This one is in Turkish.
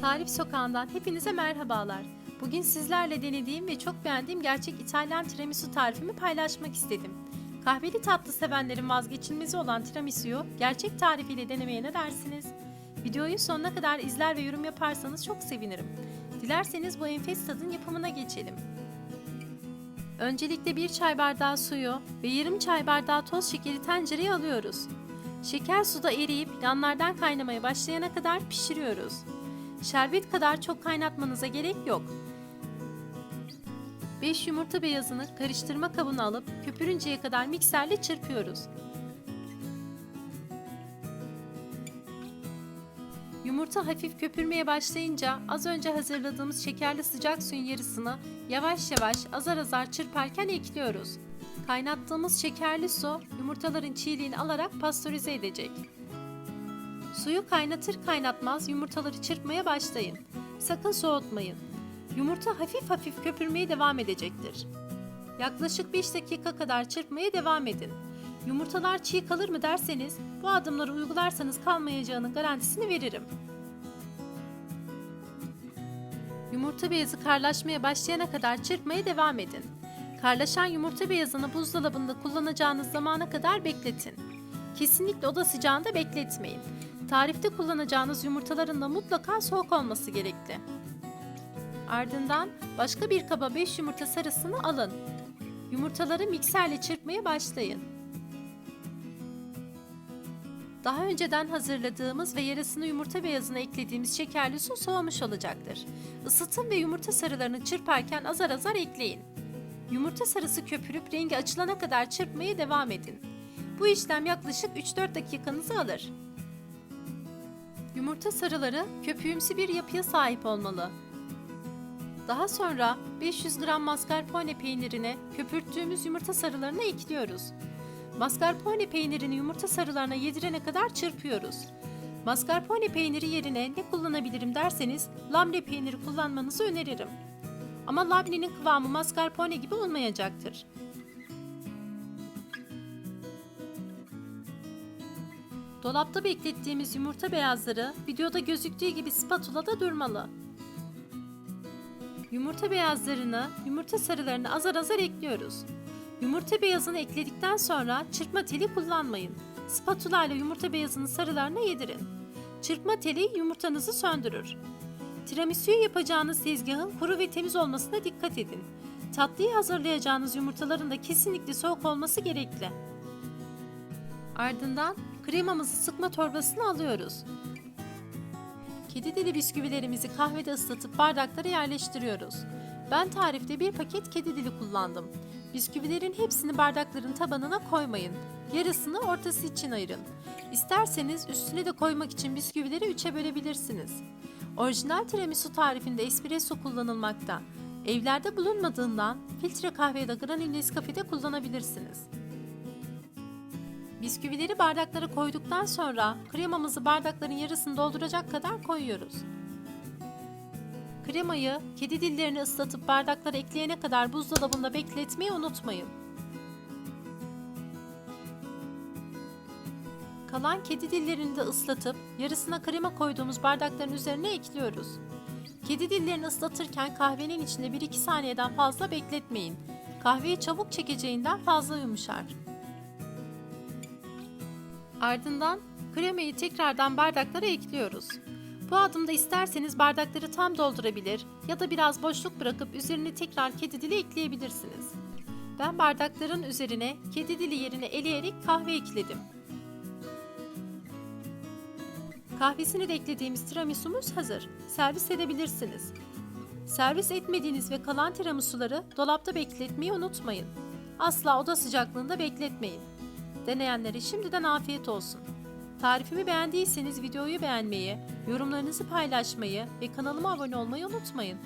Tarif Sokağı'ndan hepinize merhabalar. Bugün sizlerle denediğim ve çok beğendiğim gerçek İtalyan tiramisu tarifimi paylaşmak istedim. Kahveli tatlı sevenlerin vazgeçilmezi olan tiramisu'yu gerçek tarifiyle denemeye ne dersiniz? Videoyu sonuna kadar izler ve yorum yaparsanız çok sevinirim. Dilerseniz bu enfes tadın yapımına geçelim. Öncelikle bir çay bardağı suyu ve yarım çay bardağı toz şekeri tencereye alıyoruz. Şeker suda eriyip yanlardan kaynamaya başlayana kadar pişiriyoruz. Şerbet kadar çok kaynatmanıza gerek yok. 5 yumurta beyazını karıştırma kabına alıp köpürünceye kadar mikserle çırpıyoruz. Yumurta hafif köpürmeye başlayınca az önce hazırladığımız şekerli sıcak suyun yarısını yavaş yavaş azar azar çırparken ekliyoruz. Kaynattığımız şekerli su yumurtaların çiğliğini alarak pastörize edecek. Suyu kaynatır kaynatmaz yumurtaları çırpmaya başlayın. Sakın soğutmayın. Yumurta hafif hafif köpürmeye devam edecektir. Yaklaşık 5 dakika kadar çırpmaya devam edin. Yumurtalar çiğ kalır mı derseniz bu adımları uygularsanız kalmayacağının garantisini veririm. Yumurta beyazı karlaşmaya başlayana kadar çırpmaya devam edin. Karlaşan yumurta beyazını buzdolabında kullanacağınız zamana kadar bekletin. Kesinlikle oda sıcağında bekletmeyin. Tarifte kullanacağınız yumurtaların da mutlaka soğuk olması gerekli. Ardından başka bir kaba 5 yumurta sarısını alın. Yumurtaları mikserle çırpmaya başlayın. Daha önceden hazırladığımız ve yarısını yumurta beyazına eklediğimiz şekerli su soğumuş olacaktır. Isıtın ve yumurta sarılarını çırparken azar azar ekleyin. Yumurta sarısı köpürüp rengi açılana kadar çırpmaya devam edin. Bu işlem yaklaşık 3-4 dakikanızı alır. Yumurta sarıları köpüğümsü bir yapıya sahip olmalı. Daha sonra 500 gram mascarpone peynirine köpürttüğümüz yumurta sarılarını ekliyoruz. Mascarpone peynirini yumurta sarılarına yedirene kadar çırpıyoruz. Mascarpone peyniri yerine ne kullanabilirim derseniz lamle peyniri kullanmanızı öneririm. Ama labnenin kıvamı mascarpone gibi olmayacaktır. Dolapta beklettiğimiz yumurta beyazları videoda gözüktüğü gibi spatulada durmalı. Yumurta beyazlarını, yumurta sarılarını azar azar ekliyoruz. Yumurta beyazını ekledikten sonra çırpma teli kullanmayın. Spatula ile yumurta beyazını sarılarına yedirin. Çırpma teli yumurtanızı söndürür. Tiramisu'yu yapacağınız tezgahın kuru ve temiz olmasına dikkat edin. Tatlıyı hazırlayacağınız yumurtaların da kesinlikle soğuk olması gerekli. Ardından kremamızı sıkma torbasına alıyoruz. Kedi dili bisküvilerimizi kahvede ıslatıp bardaklara yerleştiriyoruz. Ben tarifte bir paket kedi dili kullandım. Bisküvilerin hepsini bardakların tabanına koymayın. Yarısını ortası için ayırın. İsterseniz üstüne de koymak için bisküvileri üçe bölebilirsiniz. Orijinal tiramisu tarifinde espresso kullanılmakta. Evlerde bulunmadığından filtre kahve ya da granül Nescafe'de kullanabilirsiniz. Bisküvileri bardaklara koyduktan sonra kremamızı bardakların yarısını dolduracak kadar koyuyoruz. Kremayı kedi dillerini ıslatıp bardaklara ekleyene kadar buzdolabında bekletmeyi unutmayın. Kalan kedi dillerini de ıslatıp yarısına krema koyduğumuz bardakların üzerine ekliyoruz. Kedi dillerini ıslatırken kahvenin içinde 1-2 saniyeden fazla bekletmeyin. Kahveyi çabuk çekeceğinden fazla yumuşar. Ardından kremayı tekrardan bardaklara ekliyoruz. Bu adımda isterseniz bardakları tam doldurabilir ya da biraz boşluk bırakıp üzerine tekrar kedi dili ekleyebilirsiniz. Ben bardakların üzerine kedi dili yerine eleyerek kahve ekledim. Kahvesini de eklediğimiz tiramisumuz hazır. Servis edebilirsiniz. Servis etmediğiniz ve kalan tiramisuları dolapta bekletmeyi unutmayın. Asla oda sıcaklığında bekletmeyin. Deneyenlere şimdiden afiyet olsun. Tarifimi beğendiyseniz videoyu beğenmeyi, yorumlarınızı paylaşmayı ve kanalıma abone olmayı unutmayın.